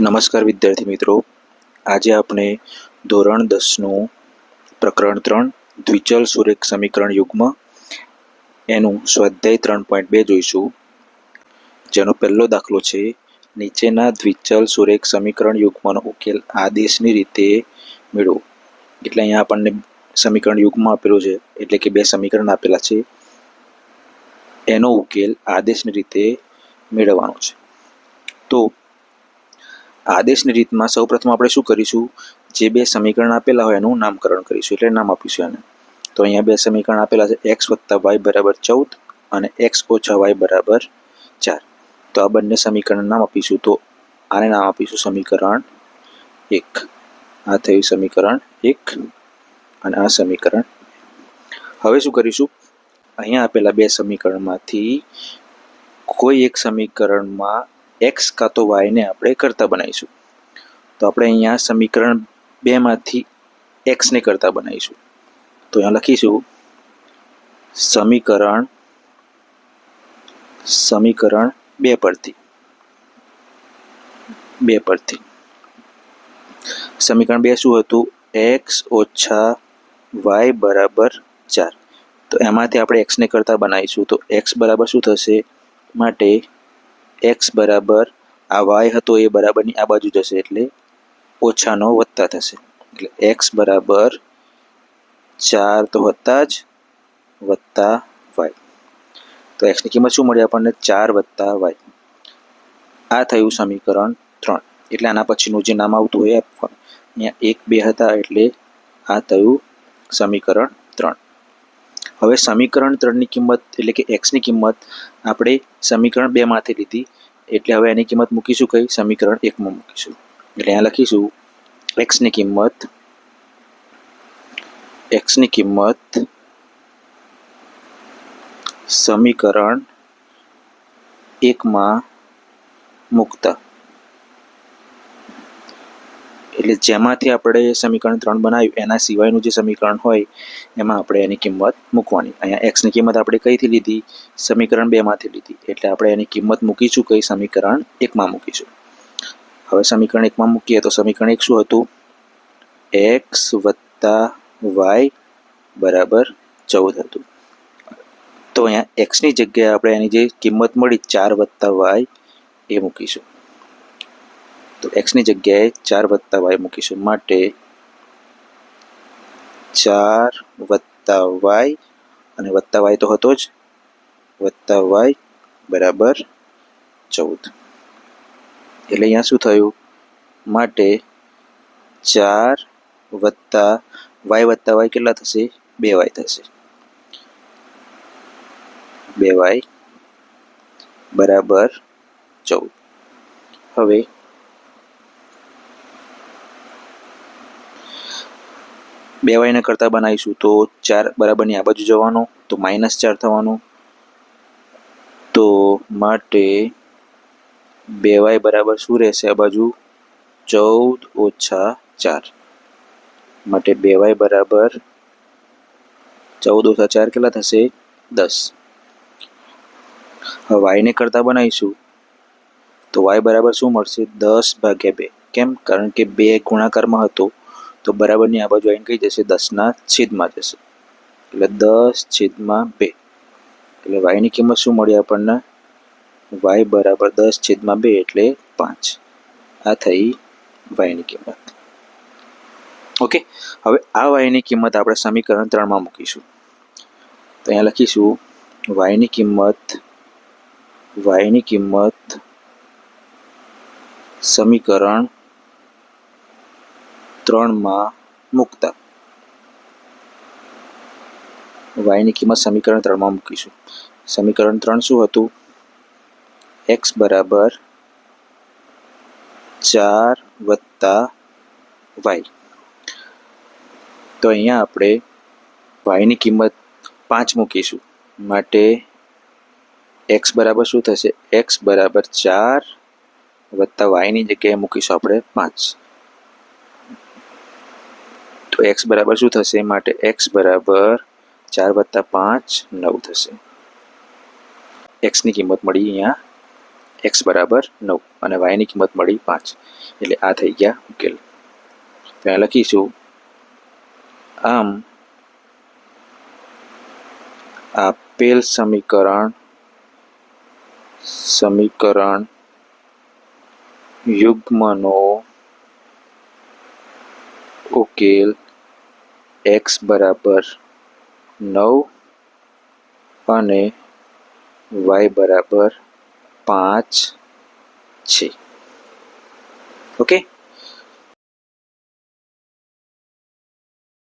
નમસ્કાર વિદ્યાર્થી મિત્રો. આજે આપણે ધોરણ દસનું પ્રકરણ ત્રણ, દ્વિચલ સુરેખ સમીકરણ યુગ્મ. એનું સ્વાધ્યાય ત્રણ પોઈન્ટ બે જોઈશું. જેનો પહેલો દાખલો છે, નીચેના દ્વિચલ સુરેખ સમીકરણ યુગ્મનો ઉકેલ આદેશની રીતે મેળવો. એટલે અહીંયા આપણને સમીકરણ યુગ્મ આપેલું છે, એટલે કે બે સમીકરણ આપેલા છે. એનો ઉકેલ આદેશની રીતે મેળવવાનો છે. તો આદેશની રીતમાં સૌપ્રથમ આપણે શું કરીશું? જે બે સમીકરણ આપેલા હોય એનું નામકરણ કરીશું, એટલે નામ આપીશું એને. તો અહીંયા બે સમીકરણ આપેલા છે, એક્સ વત્તા વાય બરાબર ચૌદ અને એક્સ ઓછા વાય બરાબર ચાર. તો આ બંને સમીકરણ નામ આપીશું, તો આને નામ આપીશું સમીકરણ એક. આ થયું સમીકરણ એક અને આ સમીકરણ હવે શું કરીશું? અહીંયા આપેલા બે સમીકરણમાંથી કોઈ એક સમીકરણમાં એક્સ કાં તો વાયને આપણે કરતા બનાવીશું. તો આપણે અહીંયા સમીકરણ બેમાંથી એક્સને કરતા બનાવીશું. તો અહીંયા લખીશું, સમીકરણ સમીકરણ બે પરથી. બે પરથી. સમીકરણ બે શું હતું? એક્સ ઓછા વાય બરાબર ચાર. તો એમાંથી આપણે એક્સને કરતા બનાવીશું. તો એક્સ બરાબર શું થશે? માટે એક્સ બરાબર આ વાય હતો એ બરાબરની આ બાજુ જશે એટલે ઓછાનો વત્તા થશે. એટલે એક્સ બરાબર ચાર તો વત્તા જ વત્તા વાય. તો એક્સની કિંમત શું મળી આપણને? ચાર વત્તા વાય. આ થયું સમીકરણ ત્રણ. એટલે આના પછીનું જે નામ આવતું હોય અહીંયા એક બે હતા એટલે આ થયું સમીકરણ હવે સમીકરણ ત્રણની કિંમત, એટલે કે એક્સની કિંમત આપણે સમીકરણ બેમાંથી લીધી. એટલે હવે એની કિંમત મૂકીશું કઈ? સમીકરણ એકમાં મૂકીશું. એટલે અહીંયા લખીશું એક્સની કિંમત એક્સની કિંમત સમીકરણ એકમાં મૂકતા. એટલે જેમાંથી આપણે સમીકરણ ત્રણ બનાવ્યું, એના સિવાયનું જે સમીકરણ હોય, એમાં આપણે એની કિંમત મૂકવાની. અહીંયા એક્સની કિંમત આપણે કઈથી લીધી? સમીકરણ બેમાંથી લીધી. એટલે આપણે એની કિંમત મૂકીશું કઈ? સમીકરણ એકમાં મૂકીશું. હવે સમીકરણ એકમાં મૂકીએ તો સમીકરણ એક શું હતું? એક્સ વત્તા વાય બરાબર ચૌદ હતું. તો અહીંયા એક્સની જગ્યાએ આપણે એની જે કિંમત મળી, ચાર વત્તા વાય એ મૂકીશું. તો એક્સની જગ્યાએ ચાર વત્તા વાય મૂકીશું. માટે ચાર વત્તા વાય અને વત્તા વાય તો હતો જ વત્તા વાય બરાબર ચૌદ. એટલે અહીંયા શું થયું? માટે ચાર વત્તા વાય વત્તા વાય કેટલા થશે? બે વાય થશે. બે વાય બરાબર ચૌદ. હવે બે વાયને કરતાં બનાવીશું, તો ચાર બરાબરની આ બાજુ જવાનો, તો માઇનસ ચાર થવાનું. તો માટે બે વાય બરાબર શું રહેશે આ બાજુ? ચૌદ ઓછા ચાર. માટે બે વાય બરાબર ચૌદ ઓછા ચાર કેટલા થશે? દસ. હવે વાયને કરતાં બનાવીશું, તો વાય બરાબર શું મળશે? દસ ભાગ્યા બે. કેમ? કારણ કે બે ગુણાકારમાં હતો. તો બરાબરની આ બાજુ આવીને કઈ જશે? દસના છેદમાં જશે. એટલે દસ છેદમાં બે. એટલે વાયની કિંમત શું મળી આપણને? વાય બરાબર દસ છેદમાં બે એટલે પાંચ. આ થઈ વાયની કિંમત. ઓકે? હવે આ વાયની કિંમત આપણે સમીકરણ ત્રણમાં મૂકીશું. તો અહીંયા લખીશું વાયની કિંમત વાયની કિંમત સમીકરણ ત્રણમાં મૂકતા. વાયની કિંમત સમીકરણ ત્રણમાં મૂકીશું. સમીકરણ ત્રણ શું હતું? એક્સ બરાબર ચાર વત્તા વાય તો અહીંયા આપણે વાયની કિંમત પાંચ મૂકીશું. માટે એક્સ બરાબર શું થશે? એક્સ બરાબર ચાર વત્તા વાયની જગ્યાએ મૂકીશું આપણે પાંચ. તો એક્સ બરાબર શું થશે? માટે એક્સ બરાબર ચાર વત્તા પાંચ નવ થશે. એક્સની કિંમત મળી અહીંયા એક્સ બરાબર નવ અને વાયની કિંમત મળી પાંચ. એટલે આ થઈ ગયા ઉકેલ. ત્યાં લખીશું. આમ આપેલ સમીકરણ સમીકરણ યુગ્મનો ઉકેલ એક્સ બરાબર નવ અને વાય બરાબર પાંચ છે. ઓકે